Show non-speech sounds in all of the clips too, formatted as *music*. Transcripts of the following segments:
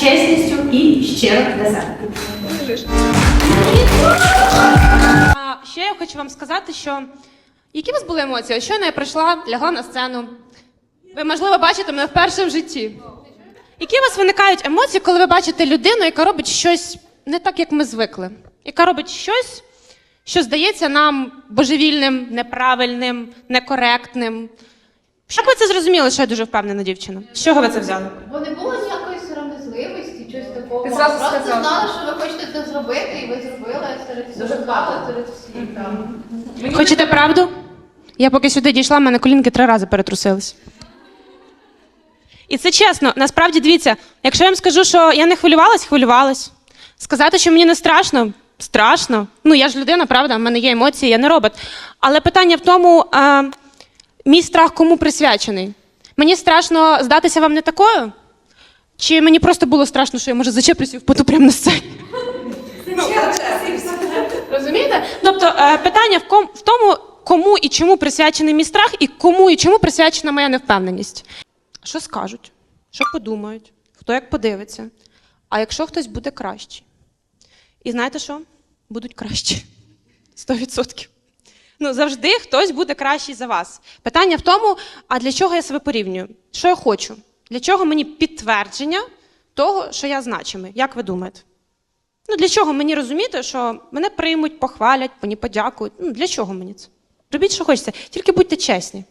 чесністю і щиро для себе. А ще я хочу вам сказати, що які у вас були емоції? Щойно я прийшла, лягла на сцену. Ви, можливо, бачите мене вперше в житті. Які у вас виникають емоції, коли ви бачите людину, яка робить щось не так, як ми звикли? Яка робить щось, що здається нам божевільним, неправильним, некоректним? Щоб ви це зрозуміли, що я дуже впевнена дівчина. З чого ви це взяли? Бо не було ніякої сором'язливості, чогось такого. Ти зразу Просто сказала. знали, що ви хочете це зробити, і ви зробили серед всіх зали, серед всіх. там. Хочете правду? Я поки сюди дійшла, в мене колінки три рази перетрусились. І це чесно, насправді дивіться, якщо я вам скажу, що я не хвилювалась, хвилювалась. Сказати, що мені не страшно, страшно. Ну, я ж людина, правда, в мене є емоції, я не робот. Але питання в тому, а, мій страх кому присвячений? Мені страшно здатися вам не такою? Чи мені просто було страшно, що я може зачеплюся і впаду прямо на сцені? Розумієте? Тобто е, питання в, ком, в тому, кому і чому присвячений мій страх, і кому і чому присвячена моя невпевненість. Що скажуть? Що подумають? Хто як подивиться? А якщо хтось буде кращий? І знаєте що? Будуть кращі. 100%. Ну, завжди хтось буде кращий за вас. Питання в тому, а для чого я себе порівнюю? Що я хочу? Для чого мені підтвердження того, що я значимий? Як ви думаєте? Ну, для чого мені розуміти, що мене приймуть, похвалять, мені подякують? Ну, для чого мені це? Робіть, що хочеться, тільки будьте чесні.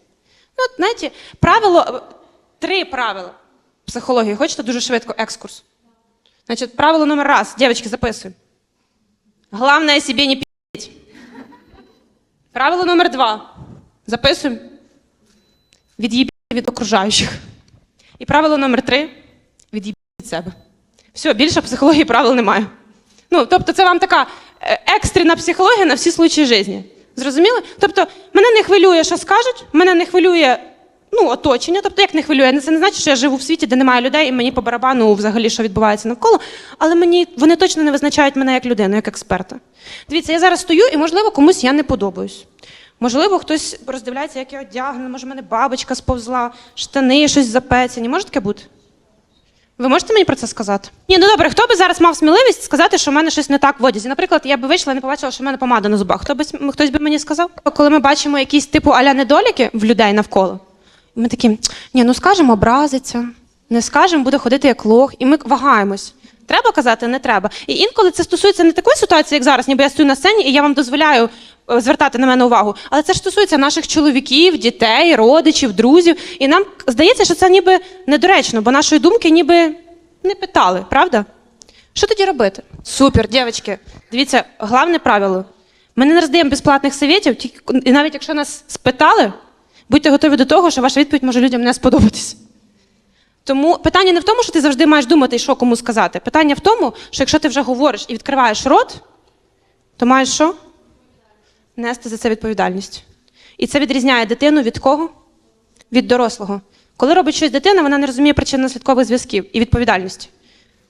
Ну, от, знаєте, правило, е, три правила психології. Хочете дуже швидко екскурс? Значить, правило номер раз. Дівчатки, записуємо. Главное себе не пи***ть. Правило номер два. Записуємо. Від'їбіть від окружаючих. І правило номер три від'їбіть від себе. Все, більше психології правил немає. Ну, тобто, це вам така е, екстрена психологія на всі случаї житті. Зрозуміли? Тобто, мене не хвилює, що скажуть, мене не хвилює ну, оточення. Тобто, як не хвилює, це не значить, що я живу в світі, де немає людей, і мені по барабану взагалі, що відбувається навколо. Але мені вони точно не визначають мене як людину, як експерта. Дивіться, я зараз стою, і можливо комусь я не подобаюсь. Можливо, хтось роздивляється, як я одягнена, може, в мене бабочка сповзла, штани щось запецяні. Може таке бути? Ви можете мені про це сказати? Ні, ну добре, хто би зараз мав сміливість сказати, що в мене щось не так в одязі? Наприклад, я би вийшла і не побачила, що в мене помада на зубах. Хто би, хтось би мені сказав? Коли ми бачимо якісь типу аля недоліки в людей навколо, ми такі, ні, ну скажемо, образиться, не скажемо, буде ходити як лох, і ми вагаємось. Треба казати, не треба. І інколи це стосується не такої ситуації, як зараз, ніби я стою на сцені, і я вам дозволяю е, звертати на мене увагу. Але це ж стосується наших чоловіків, дітей, родичів, друзів. І нам здається, що це ніби недоречно, бо нашої думки ніби не питали, правда? Що тоді робити? Супер, дівчатки. Дивіться, головне правило. Ми не роздаємо безплатних совєтів, і навіть якщо нас спитали, будьте готові до того, що ваша відповідь може людям не сподобатись. Тому питання не в тому, що ти завжди маєш думати, що кому сказати. Питання в тому, що якщо ти вже говориш і відкриваєш рот, то маєш що? Нести за це відповідальність. І це відрізняє дитину від кого? Від дорослого. Коли робить щось дитина, вона не розуміє причинно-наслідкових зв'язків і відповідальності.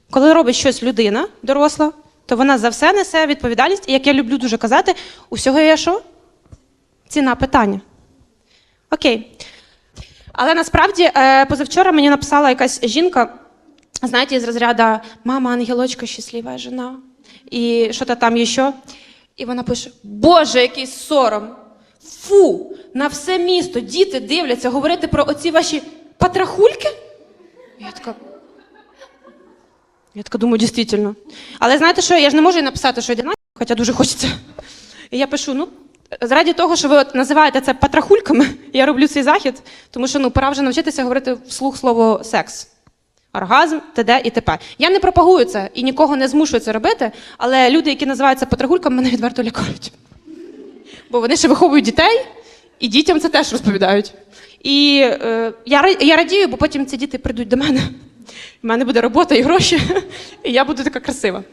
Коли робить щось людина, доросла, то вона за все несе відповідальність. І як я люблю дуже казати, усього є що? Ціна питання. Окей. Але насправді е, позавчора мені написала якась жінка, знаєте, із розряду Мама, ангелочка, щаслива жена. І що то там ще. І вона пише: Боже, який сором! Фу! На все місто діти дивляться говорити про оці ваші патрахульки. Я така. Я така думаю, дійсно. Але знаєте що, я ж не можу їй написати, що йде на, хоча дуже хочеться. І я пишу: ну, заради того, що ви от називаєте це патрахульками, я роблю цей захід, тому що ну, пора вже навчитися говорити вслух слово секс. Оргазм, ТД і т.п. Я не пропагую це і нікого не змушую це робити, але люди, які називаються патрахульками, мене відверто лякають. Бо вони ще виховують дітей, і дітям це теж розповідають. І е, я, я радію, бо потім ці діти прийдуть до мене. У мене буде робота і гроші, і я буду така красива.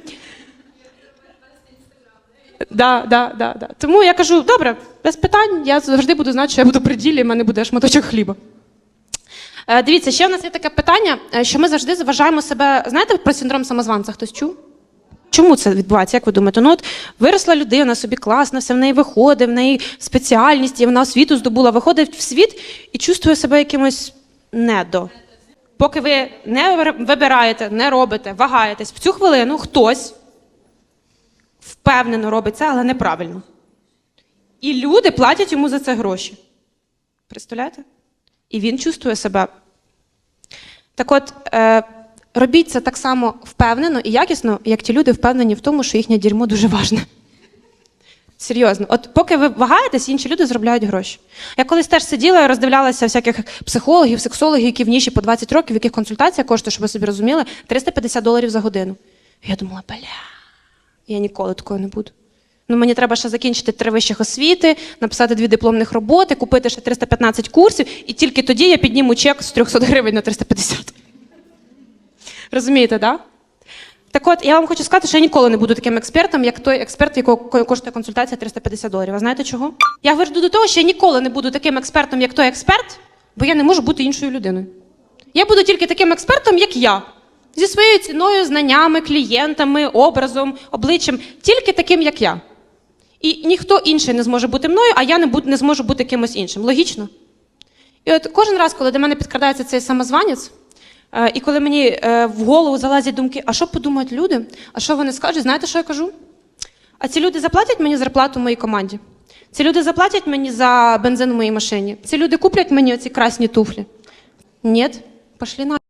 Да, да, да, да. Тому я кажу: добре, без питань, я завжди буду знати, що я буду при ділі, в мене буде шматочок хліба. Е, Дивіться, ще в нас є таке питання, е, що ми завжди вважаємо себе. Знаєте про синдром самозванця хтось чув? Чому це відбувається? Як ви думаєте? Ну от виросла людина, собі класна, все в неї виходить, в неї спеціальність, і вона освіту здобула, виходить в світ і чувствує себе якимось недо. Поки ви не вибираєте, не робите, вагаєтесь, в цю хвилину хтось впевнено робить це, але неправильно. І люди платять йому за це гроші. Представляєте? І він чувствує себе. Так от, е, робіть це так само впевнено і якісно, як ті люди впевнені в тому, що їхнє дерьмо дуже важне. Серйозно, от поки ви вагаєтесь, інші люди заробляють гроші. Я колись теж сиділа і роздивлялася всяких психологів, сексологів, які в ніші по 20 років, в яких консультація коштує, щоб ви собі розуміли, 350 доларів за годину. Я думала, бля, я ніколи такою не буду. Ну, мені треба ще закінчити три вищих освіти, написати дві дипломних роботи, купити ще 315 курсів, і тільки тоді я підніму чек з 300 гривень на 350. Розумієте, так? Да? Так от, я вам хочу сказати, що я ніколи не буду таким експертом, як той експерт, якого коштує консультація 350 доларів. А знаєте чого? Я веду до того, що я ніколи не буду таким експертом, як той експерт, бо я не можу бути іншою людиною. Я буду тільки таким експертом, як я. Зі своєю ціною, знаннями, клієнтами, образом, обличчям, тільки таким, як я. І ніхто інший не зможе бути мною, а я не, не зможу бути кимось іншим. Логічно? І от кожен раз, коли до мене підкрадається цей самозванець, е, і коли мені е, в голову залазять думки, а що подумають люди, а що вони скажуть, знаєте, що я кажу? А ці люди заплатять мені зарплату в моїй команді. Ці люди заплатять мені за бензин в моїй машині. Ці люди куплять мені оці красні туфлі. Ні, пошлі на.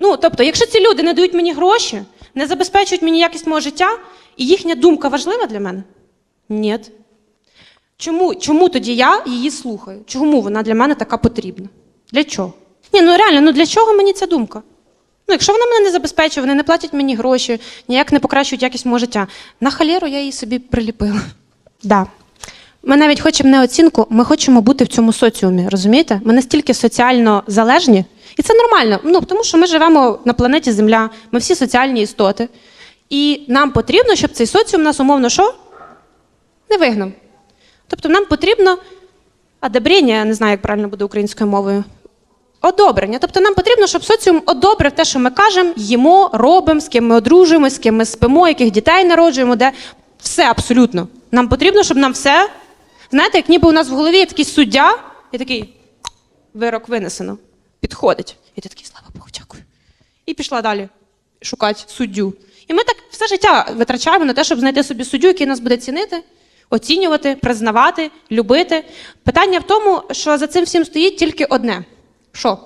Ну, тобто, якщо ці люди не дають мені гроші, не забезпечують мені якість мого життя, і їхня думка важлива для мене? Ні. Чому, чому тоді я її слухаю? Чому вона для мене така потрібна? Для чого? Ні, ну реально, ну для чого мені ця думка? Ну, якщо вона мене не забезпечує, вони не платять мені гроші, ніяк не покращують якість мого життя. На халеру я її собі приліпила. *laughs* Да. Ми навіть хочемо не оцінку, ми хочемо бути в цьому соціумі, розумієте? Ми настільки соціально залежні, і це нормально. Ну, тому що ми живемо на планеті Земля, ми всі соціальні істоти. І нам потрібно, щоб цей соціум нас умовно що? Не вигнав. Тобто нам потрібно одобрення, я не знаю, як правильно буде українською мовою. Одобрення. Тобто нам потрібно, щоб соціум одобрив те, що ми кажемо, їмо, робимо, з ким ми одружуємося, з ким ми спимо, яких дітей народжуємо, де все абсолютно. Нам потрібно, щоб нам все. Знаєте, як ніби у нас в голові є такий суддя, і такий вирок винесено. Підходить. І ти такий, слава Богу, дякую. І пішла далі шукати суддю. І ми так все життя витрачаємо на те, щоб знайти собі суддю, який нас буде цінити, оцінювати, признавати, любити. Питання в тому, що за цим всім стоїть тільки одне. Що?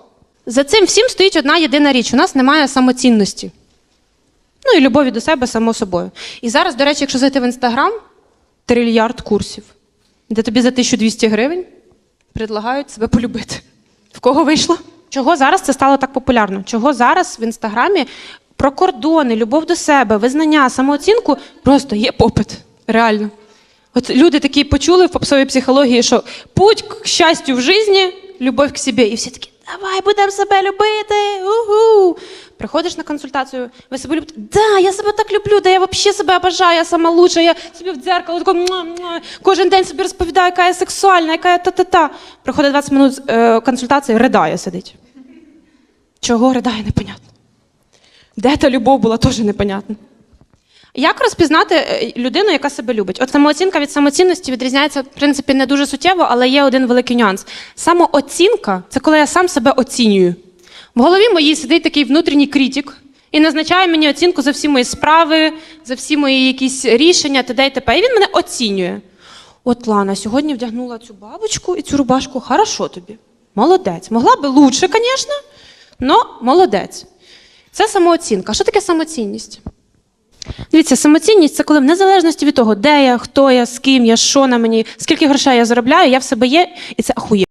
За цим всім стоїть одна єдина річ: у нас немає самоцінності. Ну і любові до себе, само собою. І зараз, до речі, якщо зайти в інстаграм, трильярд курсів, де тобі за 1200 гривень предлагають себе полюбити. В кого вийшло? Чого зараз це стало так популярно? Чого зараз в інстаграмі про кордони, любов до себе, визнання, самооцінку просто є попит. Реально. От люди такі почули в попсовій психології, що путь к щастю в житті любов к собі. І всі такі, давай будемо себе любити. Угу. Приходиш на консультацію, ви себе любите? Да, я себе так люблю, да я взагалі себе обожаю, я сама лучша, я собі в дзеркало тако, муа, муа. кожен день собі розповідаю, яка я сексуальна, яка я та-та-та. Приходить 20 минут е, консультації, ридає сидить. Чого ридає, непонятно. Де та любов була, теж непонятно. Як розпізнати е, людину, яка себе любить? От самооцінка від самоцінності відрізняється, в принципі, не дуже суттєво, але є один великий нюанс. Самооцінка це коли я сам себе оцінюю. В голові моїй сидить такий внутрішній критик і назначає мені оцінку за всі мої справи, за всі мої якісь рішення, т.д. і т.п. І він мене оцінює. От Лана, сьогодні вдягнула цю бабочку і цю рубашку. Хорошо тобі. Молодець. Могла би лучше, звісно, але молодець. Це самооцінка. Що таке самоцінність? Дивіться, самоцінність це коли в незалежності від того, де я, хто я, з ким я, що на мені, скільки грошей я заробляю, я в себе є, і це ахує.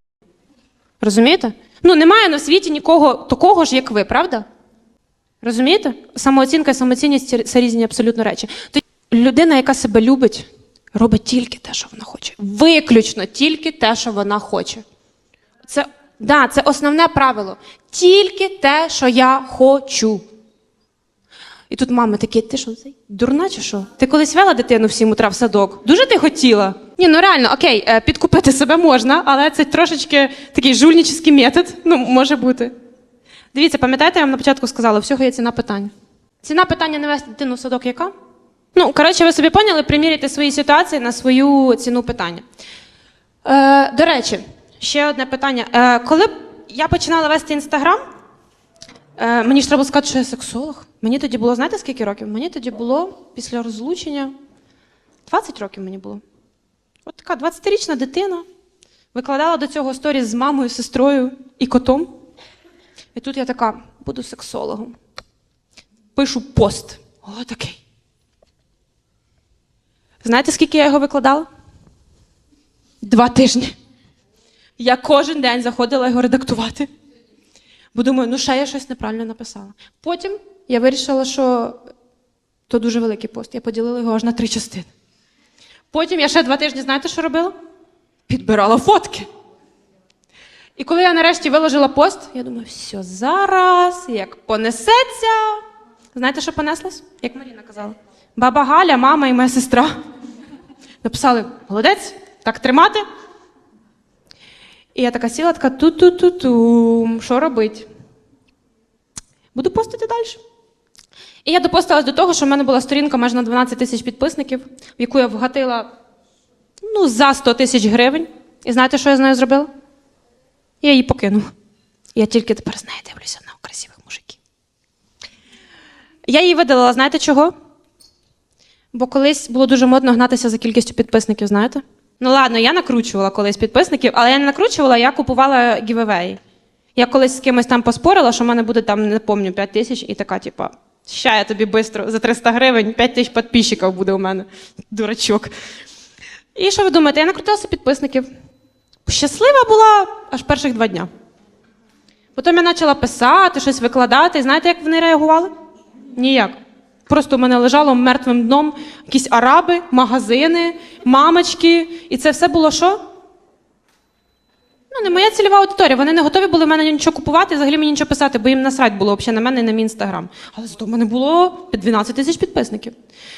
Розумієте? Ну, немає на світі нікого такого ж, як ви, правда? Розумієте? Самооцінка і самоцінність це- різні абсолютно речі. Тоді людина, яка себе любить, робить тільки те, що вона хоче. Виключно тільки те, що вона хоче. Це, да, це основне правило. Тільки те, що я хочу. І тут мами такі, ти що, цей, дурна чи що? Ти колись вела дитину в 7 утра в садок? Дуже ти хотіла? Ні, ну реально, окей, е, підкупити себе можна, але це трошечки такий жульнический метод. Ну, може бути. Дивіться, пам'ятаєте, я вам на початку сказала, всього є ціна питання. Ціна питання не вести дитину в садок яка? Ну, коротше, ви собі поняли, приміряйте свої ситуації на свою ціну питання. Е, до речі, ще одне питання. Е, коли я починала вести інстаграм, е, мені ж треба сказати, що я сексолог. Мені тоді було, знаєте, скільки років? Мені тоді було після розлучення 20 років мені було. От така 20-річна дитина викладала до цього сторіс з мамою, сестрою і котом. І тут я така, буду сексологом. Пишу пост. О, такий. Знаєте, скільки я його викладала? Два тижні. Я кожен день заходила його редактувати. Бо думаю, ну ще я щось неправильно написала. Потім я вирішила, що то дуже великий пост. Я поділила його аж на три частини. Потім я ще два тижні, знаєте, що робила? Підбирала фотки. І коли я нарешті виложила пост, я думаю, все, зараз, як понесеться. Знаєте, що понеслось? Як Маріна казала. Баба Галя, мама і моя сестра. Написали: молодець, так тримати. І я така сіла, така ту-ту-ту-ту. Що робить? Буду постити далі. І я допостилась до того, що в мене була сторінка майже на 12 тисяч підписників, в яку я вгатила ну, за 100 тисяч гривень. І знаєте, що я з нею зробила? Я її покинула. Я тільки тепер з нею дивлюся на красивих мужиків. Я її видалила, знаєте чого? Бо колись було дуже модно гнатися за кількістю підписників, знаєте? Ну ладно, я накручувала колись підписників, але я не накручувала, я купувала гівевеї. Я колись з кимось там поспорила, що в мене буде там, не пам'ятаю, 5 тисяч, і така, типа, ща я тобі швидко за 300 гривень, 5 тисяч підписчиків буде у мене. Дурачок. І що ви думаєте? Я накрутилася підписників. Щаслива була аж перших два дня. Потім я почала писати, щось викладати. І знаєте, як вони реагували? Ніяк. Просто в мене лежало мертвим дном якісь араби, магазини, мамочки. І це все було що? Ну, не моя цільова аудиторія. Вони не готові були в мене нічого купувати, взагалі мені нічого писати, бо їм насрать було взагалі на мене і на мій інстаграм. Але зато в мене було 12 тисяч підписників.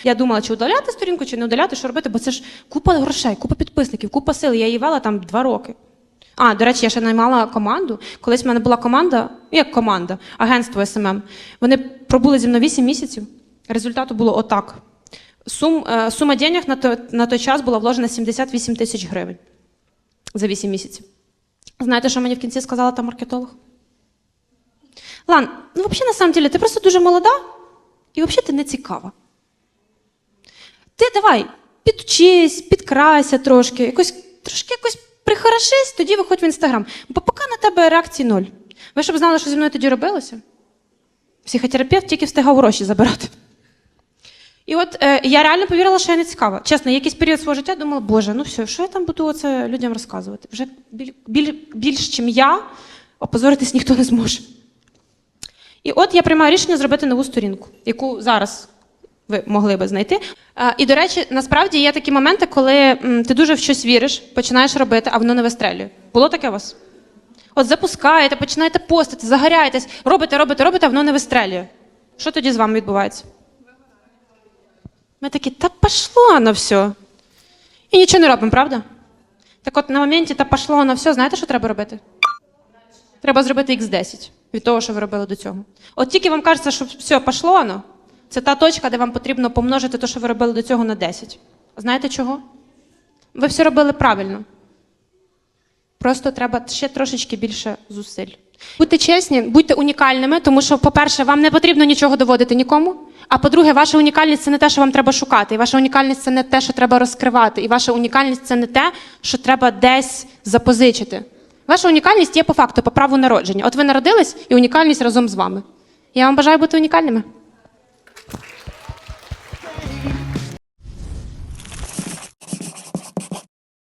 Я думала, чи удаляти сторінку, чи не удаляти, що робити, бо це ж купа грошей, купа підписників, купа сил. Я її вела там два роки. А, до речі, я ще наймала команду. Колись в мене була команда, як команда, агентство СММ. Вони пробули зі мною 8 місяців. Результату було отак. Сум, е, сума денег на, то, на той час була вложена 78 тисяч гривень за 8 місяців. Знаєте, що мені в кінці сказала та маркетолог? Лан, ну взагалі, на самом деле, ти просто дуже молода і взагалі ти не цікава. Ти давай, підучись, підкрайся трошки, якось, трошки якось прихорошись, тоді виходь в інстаграм. Бо поки на тебе реакції ноль. Ви щоб знали, що зі мною тоді робилося? Психотерапевт тільки встигав гроші забирати. І от е, я реально повірила, що я не цікава. Чесно, якийсь період свого життя думала, боже, ну все, що я там буду оце людям розказувати? Вже біль, біль, більш, ніж я, опозоритись ніхто не зможе. І от я приймаю рішення зробити нову сторінку, яку зараз ви могли би знайти. Е, і, до речі, насправді є такі моменти, коли м, ти дуже в щось віриш, починаєш робити, а воно не вистрелює. Було таке у вас? От запускаєте, починаєте постити, загоряєтесь, робите, робите, робите, а воно не вистрелює. Що тоді з вами відбувається? Ми такі, та пошло на все. І нічого не робимо, правда? Так от на моменті та пошло на все, знаєте, що треба робити? Треба зробити X10 від того, що ви робили до цього. От тільки вам кажеться, що все пошло воно, це та точка, де вам потрібно помножити те, що ви робили до цього на 10. Знаєте чого? Ви все робили правильно. Просто треба ще трошечки більше зусиль. Будьте чесні, будьте унікальними, тому що, по-перше, вам не потрібно нічого доводити нікому. А по-друге, ваша унікальність це не те, що вам треба шукати. І ваша унікальність це не те, що треба розкривати. І ваша унікальність це не те, що треба десь запозичити. Ваша унікальність є по факту, по праву народження. От ви народились, і унікальність разом з вами. Я вам бажаю бути унікальними.